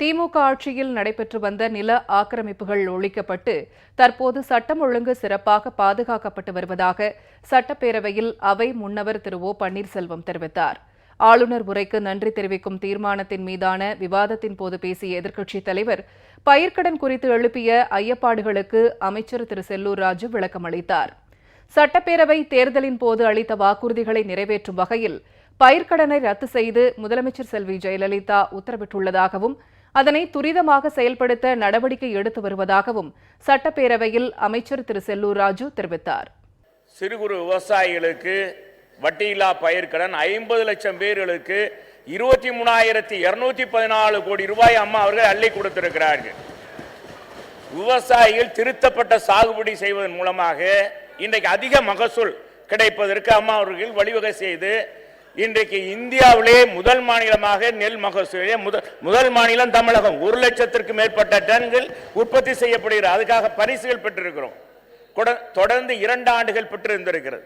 திமுக ஆட்சியில் நடைபெற்று வந்த நில ஆக்கிரமிப்புகள் ஒழிக்கப்பட்டு தற்போது சட்டம் ஒழுங்கு சிறப்பாக பாதுகாக்கப்பட்டு வருவதாக சட்டப்பேரவையில் அவை முன்னவர் திரு ஓ பன்னீர்செல்வம் தெரிவித்தார். ஆளுநர் உரைக்கு நன்றி தெரிவிக்கும் தீர்மானத்தின் மீதான விவாதத்தின் போது பேசிய எதிர்க்கட்சித் தலைவர் பயிர்க்கடன் குறித்து எழுப்பிய ஐயப்பாடுகளுக்கு அமைச்சர் திரு செல்லூர் ராஜு விளக்கம் அளித்தார். சட்டப்பேரவை தேர்தலின் போது அளித்த வாக்குறுதிகளை நிறைவேற்றும் வகையில் பயிர்க்கடனை ரத்து செய்து முதலமைச்சர் செல்வி ஜெயலலிதா உத்தரவிட்டுள்ளதாகவும் அதனை துரிதமாக செயல்படுத்த நடவடிக்கை எடுத்து வருவதாகவும் சட்டப்பேரவையில் அமைச்சர் திரு. செல்லூர் ராஜு தெரிவித்தார். சிறு குறு விவசாயிகளுக்கு வட்டியில்லா பயிர்க்கடன் ஐம்பது லட்சம் பேர்களுக்கு இருபத்தி மூணாயிரத்தி இருநூத்தி பதினாலு கோடி ரூபாய் அம்மா அவர்கள் அள்ளி கொடுத்திருக்கிறார்கள். விவசாயிகள் திருத்தப்பட்ட சாகுபடி செய்வதன் மூலமாக இன்றைக்கு அதிக மகசூல் கிடைப்பதற்கு அம்மா அவர்கள் வழிவகை செய்து இன்றைக்கு இந்தியாவிலே முதல் மாநிலமாக நெல் மகசூலே முதல் முதல் மாநிலம் தமிழகம். ஒரு லட்சத்திற்கு மேற்பட்ட டன்கள் உற்பத்தி செய்யப்படுகிறது. அதுக்காக பரிசுகள் பெற்றிருக்கிறோம். கொட- தொடர்ந்து இரண்டு ஆண்டுகள் பெற்றிருந்திருக்கிறது.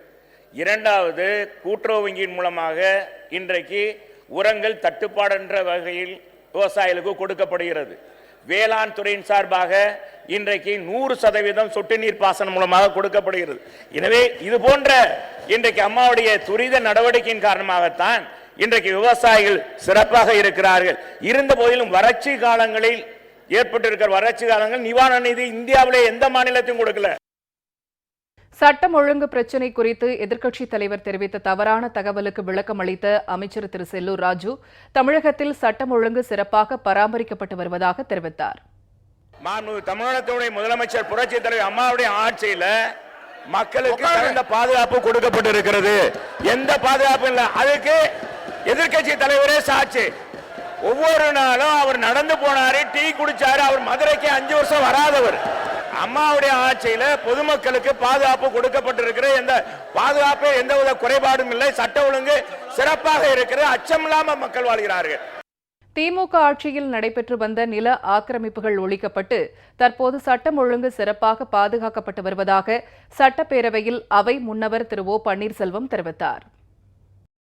இரண்டாவது கூட்டுறவு வங்கியின் மூலமாக இன்றைக்கு உரங்கள் தட்டுப்பாடு என்ற வகையில் விவசாயிகளுக்கு கொடுக்கப்படுகிறது. வேளாண் துறையின் சார்பாக இன்றைக்கு நூறு சதவீதம் சொட்டு நீர் பாசனம் மூலமாக கொடுக்கப்படுகிறது. எனவே இது போன்ற இன்றைக்கு அம்மாவுடைய துரித நடவடிக்கையின் காரணமாகத்தான் இன்றைக்கு விவசாயிகள் சிறப்பாக இருக்கிறார்கள். இருந்த போதிலும் வறட்சி காலங்களில் ஏற்பட்டிருக்கிற வறட்சி காலங்கள் நிவாரண நிதி இந்தியாவிலே எந்த மாநிலத்தையும் கொடுக்கல. சட்டம் ஒழுங்கு பிரச்சினை குறித்து எதிர்க்கட்சித் தலைவர் தெரிவித்த தவறான தகவலுக்கு விளக்கம் அளித்த அமைச்சர் திரு செல்லூர் ராஜு தமிழகத்தில் சட்டம் ஒழுங்கு சிறப்பாக பராமரிக்கப்பட்டு வருவதாக தெரிவித்தார். தமிழகத்தினுடைய முதலமைச்சர் புரட்சி தலைவர் அம்மாவுடைய ஆட்சியில மக்களுக்கு தகுந்த பாதுகாப்பு கொடுக்கப்பட்டிருக்கிறது. எந்த பாதுகாப்பும் இல்லை. அதுக்கு எதிர்க்கட்சி தலைவரே சாட்சி. ஒவ்வொரு நாளும் அவர் நடந்து போனாரு டீ குடிச்சாரு. அவர் மதுரைக்கு அஞ்சு வருஷம் வராதவர். அம்மாவுடைய ஆட்சியில பொதுமக்களுக்கு பாதுகாப்பு கொடுக்கப்பட்டிருக்கிற எந்த பாதுகாப்பு எந்தவித குறைபாடும் இல்லை. சட்ட ஒழுங்கு சிறப்பாக இருக்கிறது. அச்சமில்லாம மக்கள் வாழ்கிறார்கள். திமுக ஆட்சியில் நடைபெற்று வந்த நில ஆக்கிரமிப்புகள் ஒழிக்கப்பட்டு தற்போது சட்டம் ஒழுங்கு சிறப்பாக பாதுகாக்கப்பட்டு வருவதாக சட்டப்பேரவையில் அவை முன்னவர் திரு ஓ பன்னீர்செல்வம் தெரிவித்தார்.